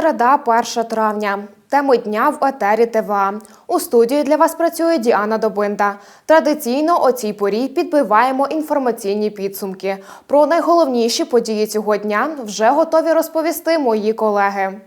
Середа, 1 травня. Теми дня в етері ТВА. У студії для вас працює Діана Добинда. Традиційно о цій порі підбиваємо інформаційні підсумки. Про найголовніші події цього дня вже готові розповісти мої колеги.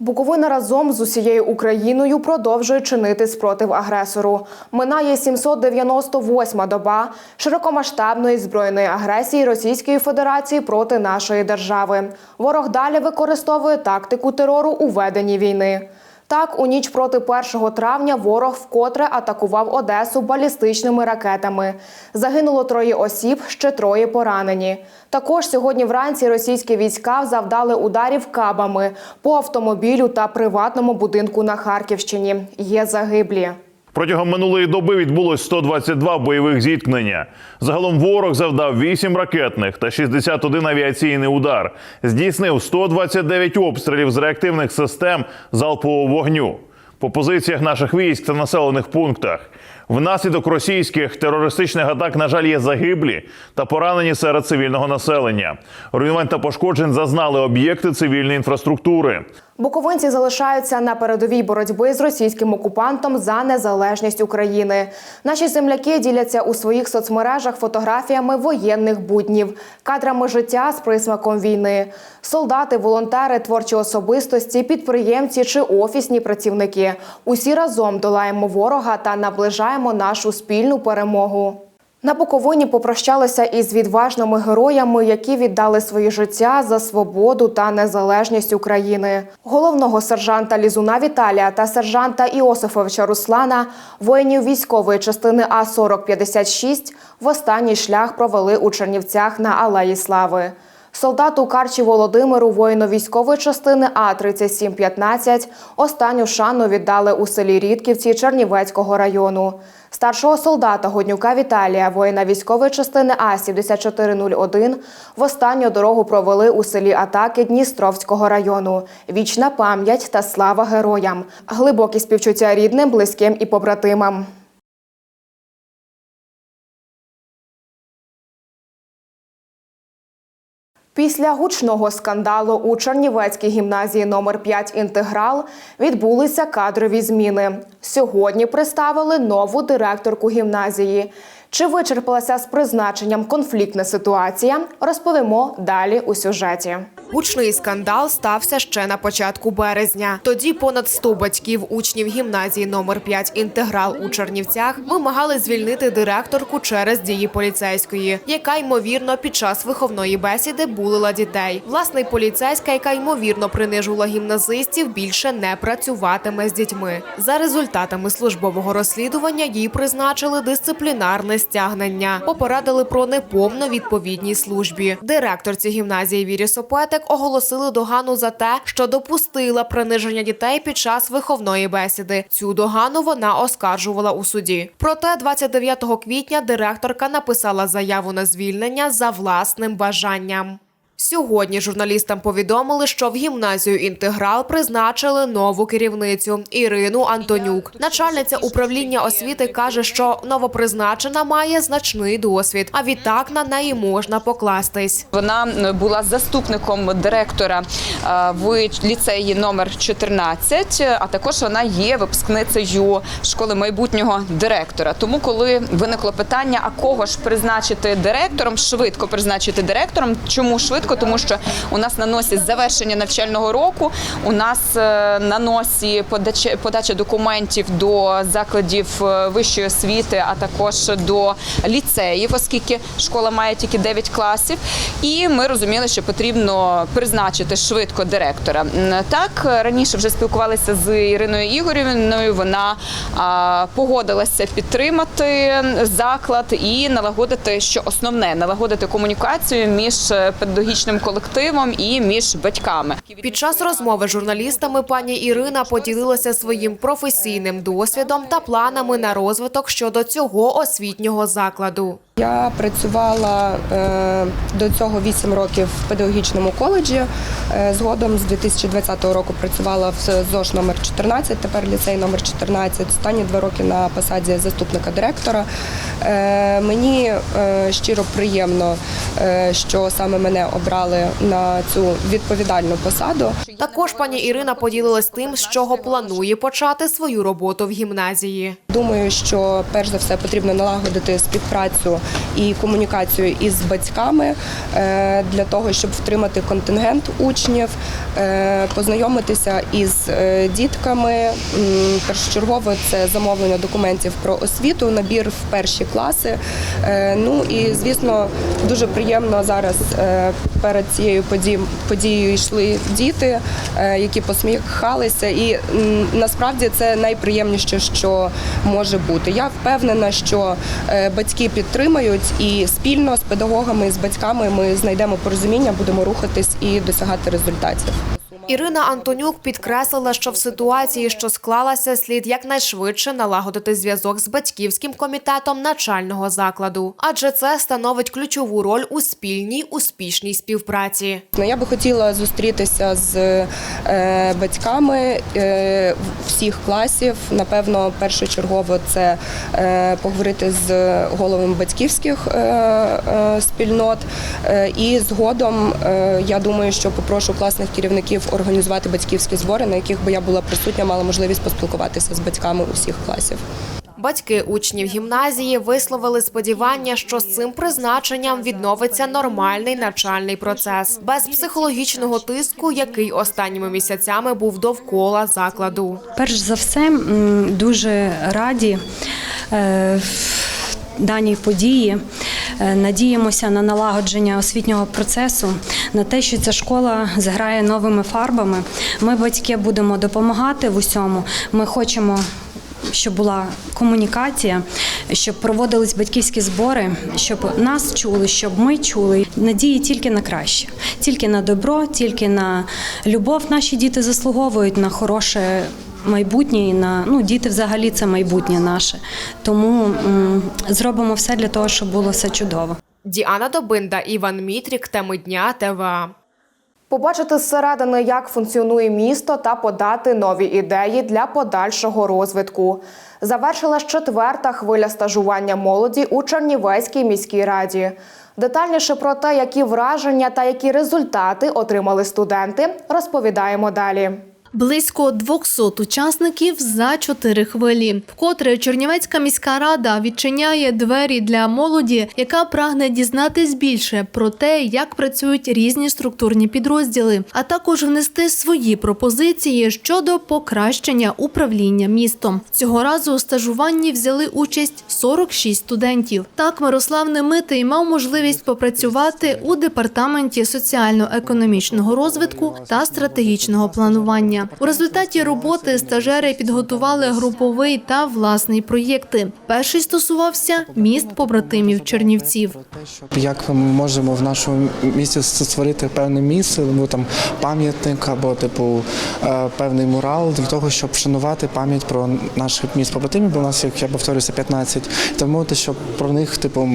Буковина разом з усією Україною продовжує чинити спротив агресору. Минає 798-ма доба широкомасштабної збройної агресії Російської Федерації проти нашої держави. Ворог далі використовує тактику терору у веденні війни. Так, у ніч проти 1 травня ворог вкотре атакував Одесу балістичними ракетами. Загинуло троє осіб, ще троє поранені. Також сьогодні вранці російські війська завдали ударів кабами по автомобілю та приватному будинку на Харківщині. Є загиблі. Протягом минулої доби відбулось 122 бойових зіткнення. Загалом ворог завдав 8 ракетних та 61 авіаційний удар. Здійснив 129 обстрілів з реактивних систем залпового вогню по позиціях наших військ та населених пунктах. Внаслідок російських терористичних атак, на жаль, є загиблі та поранені серед цивільного населення. Руйнувань та пошкоджень зазнали об'єкти цивільної інфраструктури. Буковинці залишаються на передовій боротьби з російським окупантом за незалежність України. Наші земляки діляться у своїх соцмережах фотографіями воєнних буднів, кадрами життя з присмаком війни. Солдати, волонтери, творчі особистості, підприємці чи офісні працівники. Усі разом долаємо ворога та наближаємо нашу спільну перемогу. На Буковині попрощалися із відважними героями, які віддали свої життя за свободу та незалежність України. Головного сержанта Лізуна Віталія та сержанта Іосифовича Руслана, воїнів військової частини А 4056 в останній шлях провели у Чернівцях на Алеї Слави. Солдату Карчі Володимиру, воїну військової частини А 3715 останню шану віддали у селі Рідківці Чернівецького району. Старшого солдата Годнюка Віталія, воїна військової частини А 7401 в останню дорогу провели у селі Атаки Дністровського району. Вічна пам'ять та слава героям, глибокі співчуття рідним, близьким і побратимам. Після гучного скандалу у Чернівецькій гімназії номер 5 «Інтеграл» відбулися кадрові зміни. Сьогодні представили нову директорку гімназії. Чи вичерпалася з призначенням конфліктна ситуація? Розповімо далі у сюжеті. Гучний скандал стався ще на початку березня. Тоді понад 100 батьків учнів гімназії номер 5 «Інтеграл» у Чернівцях вимагали звільнити директорку через дії поліцейської, яка ймовірно під час виховної бесіди булила дітей. Власне, й поліцейська, яка ймовірно принижувала гімназистів, більше не працюватиме з дітьми. За результатами службового розслідування їй призначили дисциплінарне стягнення. Попередили про неповну відповідність службі. Директорці гімназії Вірі Сопетик оголосили догану за те, що допустила приниження дітей під час виховної бесіди. Цю догану вона оскаржувала у суді. Проте 29 квітня директорка написала заяву на звільнення за власним бажанням. Сьогодні журналістам повідомили, що в гімназію інтеграл призначили нову керівницю Ірину Антонюк. Начальниця управління освіти каже, що новопризначена має значний досвід, а відтак на неї можна покластись. Вона була заступником директора е, в ліцеї номер 14, а також вона є випускницею школи майбутнього директора. Тому, коли виникло питання, а кого ж призначити директором, швидко призначити директором. Чому швидко? Тому що у нас на носі завершення навчального року. У нас е, на носі подача, подача документів до закладів е, вищої освіти, а також до ліцеїв, оскільки школа має тільки 9 класів. І ми розуміли, що потрібно призначити швидко директора. Так раніше вже спілкувалися з Іриною Ігорівною. Вона погодилася підтримати заклад і налагодити, що основне налагодити комунікацію між е, педагогічним колективом і між батьками. Під час розмови з журналістами пані Ірина поділилася своїм професійним досвідом та планами на розвиток щодо цього освітнього закладу. Я працювала е, до цього 8 років в педагогічному коледжі. Е, згодом з 2020 року працювала в ЗОЖ номер 14, тепер ліцей номер 14. Останні два роки на посаді заступника директора. Е, мені щиро приємно що саме мене обрали на цю відповідальну посаду. Також пані Ірина поділилась тим, з чого планує почати свою роботу в гімназії. Думаю, що перш за все потрібно налагодити співпрацю і комунікацію із батьками е, для того, щоб втримати контингент учнів, е, познайомитися із е, дітками. Першочергово це замовлення документів про освіту, набір в перші класи. Ну і звісно, дуже приємно зараз перед цією подією йшли діти, які посміхалися, і насправді це найприємніше, що може бути. Я впевнена, що е, батьки підтримають, і спільно з педагогами з батьками ми знайдемо порозуміння, будемо рухатись і досягати результатів. Ірина Антонюк підкреслила, що в ситуації, що склалася, слід якнайшвидше налагодити зв'язок з батьківським комітетом начального закладу, адже це становить ключову роль у спільній успішній співпраці. Ну, Я би хотіла зустрітися з е, батьками е, всіх класів. Напевно, першочергово це е, поговорити з головами батьківських спільнот. І згодом я думаю, що попрошу класних керівників організувати батьківські збори, на яких би я була присутня, мала можливість поспілкуватися з батьками усіх класів. Батьки учнів гімназії висловили сподівання, що з цим призначенням відновиться нормальний навчальний процес без психологічного тиску, який останніми місяцями був довкола закладу. Перш за все, дуже раді е, даній події. Е, Надіємося на налагодження освітнього процесу, на те, що ця школа зграє новими фарбами. Ми, батьки, будемо допомагати в усьому. Ми хочемо. Щоб була комунікація, щоб проводились батьківські збори, щоб нас чули, щоб ми чули. Надії тільки на краще, тільки на добро, тільки на любов. Наші діти заслуговують на хороше майбутнє і на ну діти взагалі це майбутнє наше. Тому м, зробимо все для того, щоб було все чудово. Діана Добинда, Іван Мітрік, теми дня ТВА. Побачити зсередини, як функціонує місто, та подати нові ідеї для подальшого розвитку. Завершилась четверта хвиля стажування молоді у Чернівецькій міській раді. Детальніше про те, які враження та які результати отримали студенти, розповідаємо далі. Близько 200 учасників за чотири хвилі. Вкотре Чернівецька міська рада відчиняє двері для молоді, яка прагне дізнатись більше про те, як працюють різні структурні підрозділи, а також внести свої пропозиції щодо покращення управління містом. Цього разу у стажуванні взяли участь 46 студентів. Так Мирослав Немитий мав можливість попрацювати у департаменті соціально-економічного розвитку та стратегічного планування. У результаті роботи стажери підготували груповий та власний проєкти. Перший стосувався міст побратимів Чернівців. Як ми можемо в нашому місті створити певне місце, або там пам'ятник, або типу е, певний мурал для того, щоб вшанувати пам'ять про наших міст побратимів, бо у нас, як я повторюся, 15, тому те, щоб про них, типу,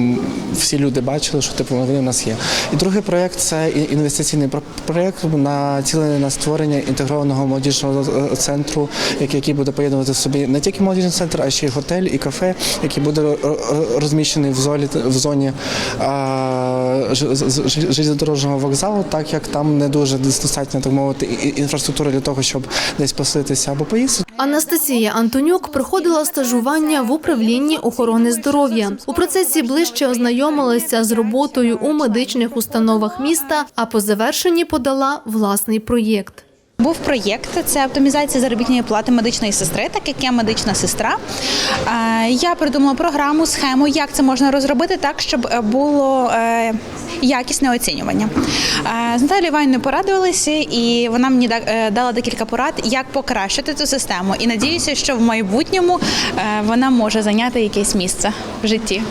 всі люди бачили, що типу вони в нас є. І другий проєкт це інвестиційний про- проєкт, націлений на створення інтегрованого молодіжного е, центру, який буде поєднувати собі не тільки молодіжний центр, а ще й готель і кафе, який буде ро- ро- розміщений в зоні в зоні а, ж- з- вокзалу, так як там не дуже достатньо так мовити інфраструктури для того, щоб десь поселитися або поїсти. Анастасія Антонюк проходила стажування в управлінні охорони здоров'я. У процесі ближче ознайомилася з роботою у медичних установах міста, а по завершенні подала власний проєкт. Був проєкт це оптимізація заробітної плати медичної сестри, так як я медична сестра. Е, Я придумала програму, схему, як це можна розробити так, щоб е, було е, якісне оцінювання. З Наталією Іванівною порадувалися, і вона мені дала декілька порад, як покращити цю систему. І надіюся, що в майбутньому вона може зайняти якесь місце в житті.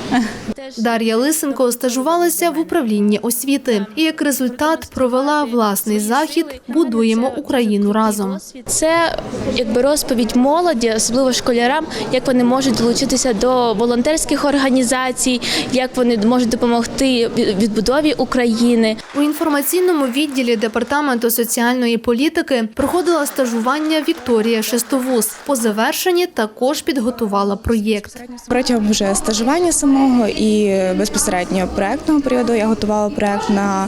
Дар'я Лисенко стажувалася в управлінні освіти і як результат провела власний захід Будуємо Україну разом. Це якби розповідь молоді, особливо школярам, як вони можуть долучитися до волонтерських організацій, як вони можуть допомогти відбудові України. У інформаційному відділі департаменту соціальної політики проходила стажування Вікторія Шестовус. По завершенні також підготувала проєкт. Протягом вже стажування самого і і безпосередньо проектного періоду я готувала проект на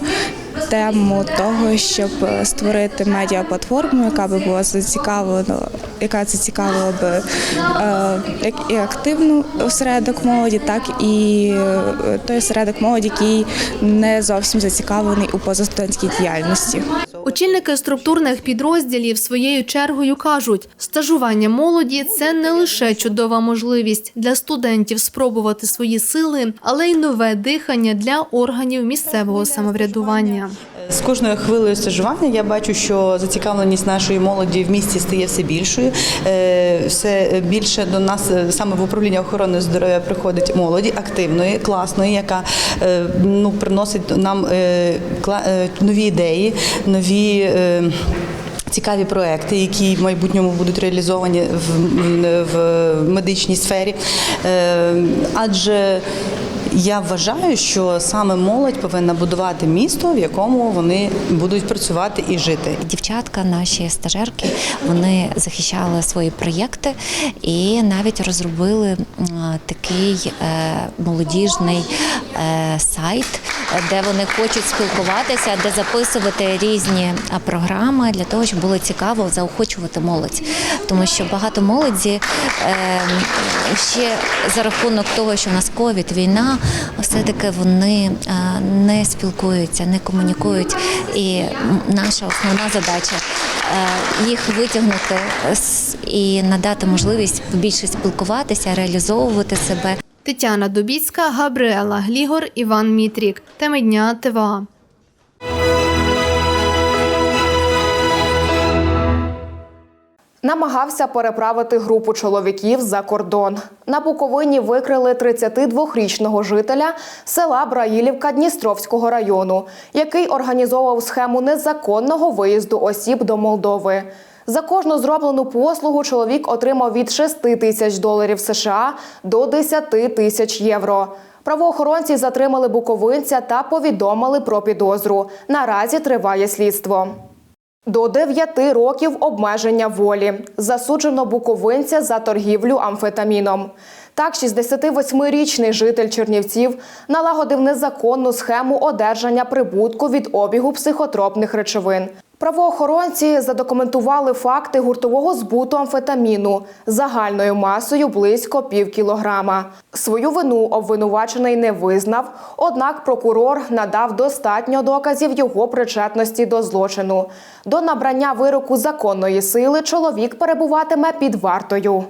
тему того, щоб створити медіаплатформу, яка би була зацікавлена, яка зацікавила би е, як і активну осередок молоді, так і е, той осередок молоді, який не зовсім зацікавлений у позастудентській діяльності. Очільники структурних підрозділів своєю чергою кажуть, стажування молоді це не лише чудова можливість для студентів спробувати свої сили, але й нове дихання для органів місцевого самоврядування. З кожною хвилею стажування я бачу, що зацікавленість нашої молоді в місті стає все більшою. Е, Все більше до нас е, саме в управління охорони здоров'я приходить молоді активної, класної, яка е, ну приносить нам е, е, нові ідеї, нові. Цікаві проекти, які в майбутньому будуть реалізовані в, в медичній сфері. Е, Адже я вважаю, що саме молодь повинна будувати місто, в якому вони будуть працювати і жити. Дівчатка, наші стажерки, вони захищали свої проєкти і навіть розробили такий е, молодіжний е, сайт, де вони хочуть спілкуватися, де записувати різні програми для того, щоб було цікаво заохочувати молодь. Тому що багато молоді е, ще за рахунок того, що в нас ковід, війна, все-таки вони е, не спілкуються, не комунікують. І наша основна задача е, їх витягнути і надати можливість більше спілкуватися, реалізовувати себе. Тетяна Дубіцька, Габріела Глігор, Іван Мітрік. Теми дня ТВА. Намагався переправити групу чоловіків за кордон. На Буковині викрили 32-річного жителя села Браїлівка Дністровського району, який організовував схему незаконного виїзду осіб до Молдови. За кожну зроблену послугу чоловік отримав від 6 тисяч доларів США до 10 тисяч євро. Правоохоронці затримали буковинця та повідомили про підозру. Наразі триває слідство. До 9 років обмеження волі засуджено буковинця за торгівлю амфетаміном. Так, 68-річний житель Чернівців налагодив незаконну схему одержання прибутку від обігу психотропних речовин. Правоохоронці задокументували факти гуртового збуту амфетаміну загальною масою близько пів кілограма. Свою вину обвинувачений не визнав, однак прокурор надав достатньо доказів його причетності до злочину. До набрання вироку законної сили чоловік перебуватиме під вартою.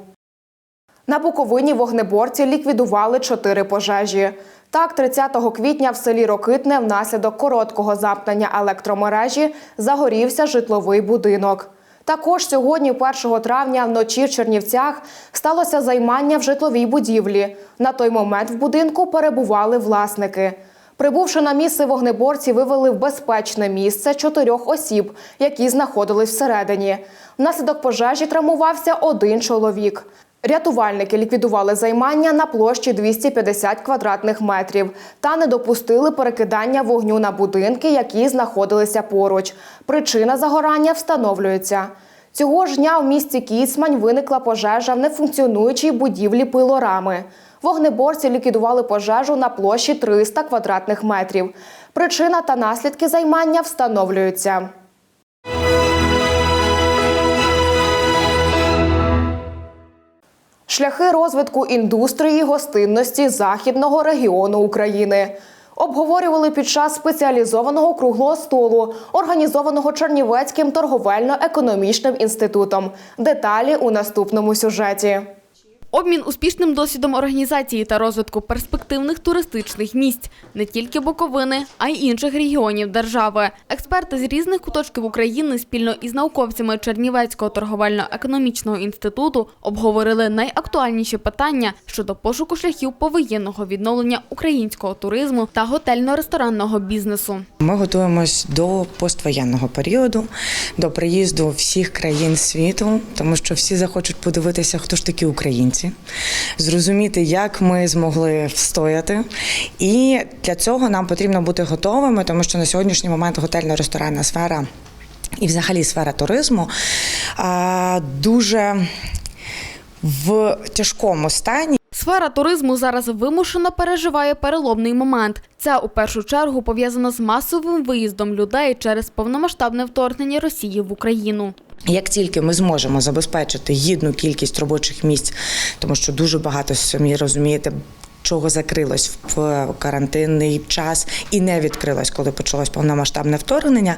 На Буковині вогнеборці ліквідували чотири пожежі. Так, 30 квітня в селі Рокитне внаслідок короткого замкнення електромережі загорівся житловий будинок. Також сьогодні, 1 травня, вночі в Чернівцях сталося займання в житловій будівлі. На той момент в будинку перебували власники. Прибувши на місце, вогнеборці вивели в безпечне місце чотирьох осіб, які знаходились всередині. Внаслідок пожежі травмувався один чоловік. Рятувальники ліквідували займання на площі 250 квадратних метрів та не допустили перекидання вогню на будинки, які знаходилися поруч. Причина загорання встановлюється. Цього ж дня в місті Кіцмань виникла пожежа в нефункціонуючій будівлі пилорами. Вогнеборці ліквідували пожежу на площі 300 квадратних метрів. Причина та наслідки займання встановлюються. Шляхи розвитку індустрії гостинності західного регіону України обговорювали під час спеціалізованого круглого столу, організованого Чернівецьким торговельно-економічним інститутом. Деталі у наступному сюжеті. Обмін успішним досвідом організації та розвитку перспективних туристичних місць не тільки Буковини, а й інших регіонів держави. Експерти з різних куточків України спільно із науковцями Чернівецького торговельно-економічного інституту обговорили найактуальніші питання щодо пошуку шляхів повоєнного відновлення українського туризму та готельно-ресторанного бізнесу. Ми готуємось до поствоєнного періоду, до приїзду всіх країн світу, тому що всі захочуть подивитися, хто ж такі українці, зрозуміти, як ми змогли встояти. І для цього нам потрібно бути готовими, тому що на сьогоднішній момент готельно-ресторанна сфера і взагалі сфера туризму дуже в тяжкому стані. Сфера туризму зараз вимушено переживає переломний момент. Це у першу чергу пов'язано з масовим виїздом людей через повномасштабне вторгнення Росії в Україну. Як тільки ми зможемо забезпечити гідну кількість робочих місць, тому що дуже багато самі розумієте. Чого закрилось в карантинний час і не відкрилось, коли почалось повномасштабне вторгнення.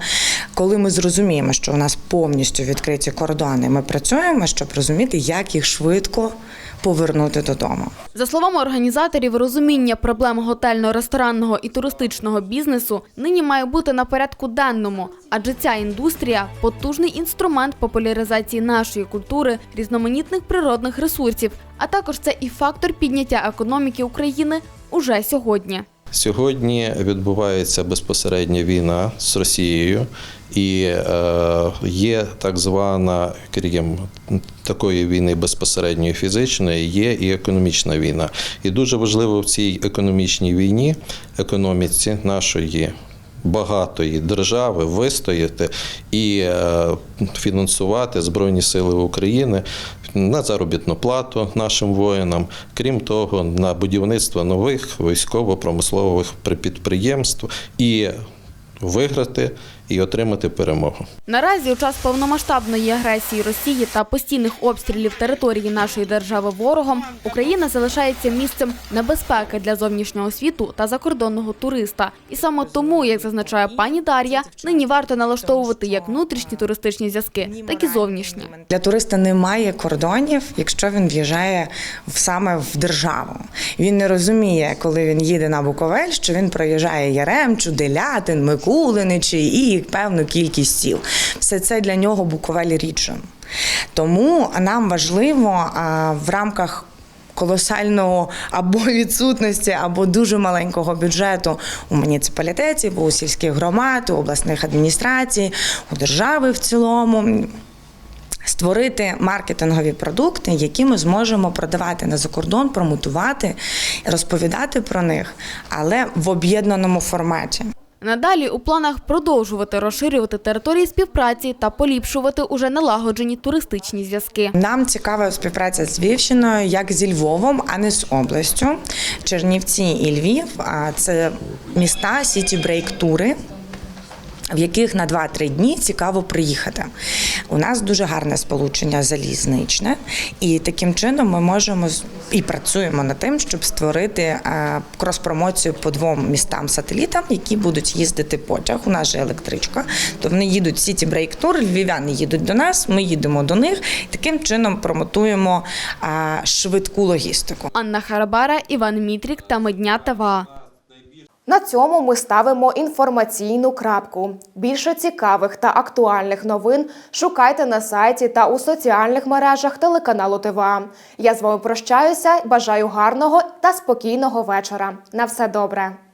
Коли ми зрозуміємо, що у нас повністю відкриті кордони, ми працюємо, щоб розуміти, як їх швидко повернути додому. За словами організаторів, розуміння проблем готельно-ресторанного і туристичного бізнесу нині має бути на порядку денному, адже ця індустрія потужний інструмент популяризації нашої культури, різноманітних природних ресурсів, а також це і фактор підняття економіки України уже сьогодні. Сьогодні відбувається безпосередня війна з Росією, і е, є так звана, крім такої війни безпосередньої фізичної, є і економічна війна. І дуже важливо в цій економічній війні, економіці нашої. Багатої держави вистояти і е, фінансувати Збройні Сили України на заробітну плату нашим воїнам, крім того, на будівництво нових військово-промислових підприємств і виграти і отримати перемогу. Наразі у час повномасштабної агресії Росії та постійних обстрілів території нашої держави ворогом Україна залишається місцем небезпеки для зовнішнього світу та закордонного туриста. І саме тому, як зазначає пані Дар'я, нині варто налаштовувати як внутрішні туристичні зв'язки, так і зовнішні. Для туриста немає кордонів, якщо він в'їжджає в- саме в державу. Він не розуміє, коли він їде на Буковель, що він проїжджає Яремчу, Делятин, Микулиничі і певну кількість сіл. Все це для нього Буковель рідше. Тому нам важливо в рамках. Колосального або відсутності, або дуже маленького бюджету у муніципалітетів, у сільських громад, у обласних адміністрацій, у держави в цілому створити маркетингові продукти, які ми зможемо продавати на закордон, промотувати, розповідати про них, але в об'єднаному форматі. Надалі у планах продовжувати розширювати території співпраці та поліпшувати уже налагоджені туристичні зв'язки. Нам цікава співпраця з Львівщиною, як зі Львовом, а не з областю. Чернівці і Львів це міста сіті брейк тури. В яких на 2-3 дні цікаво приїхати. У нас дуже гарне сполучення залізничне, і таким чином ми можемо і працюємо над тим, щоб створити е, крос-промоцію по двом містам-сателітам, які будуть їздити потяг. У нас же електричка. То вони їдуть Break Tour, львів'яни їдуть до нас, ми їдемо до них. Таким чином промотуємо е, швидку логістику. Анна Харабара, Іван Мітрік та Медня ТВА. На цьому ми ставимо інформаційну крапку. Більше цікавих та актуальних новин шукайте на сайті та у соціальних мережах телеканалу ТВА. Я з вами прощаюся. Бажаю гарного та спокійного вечора. На все добре.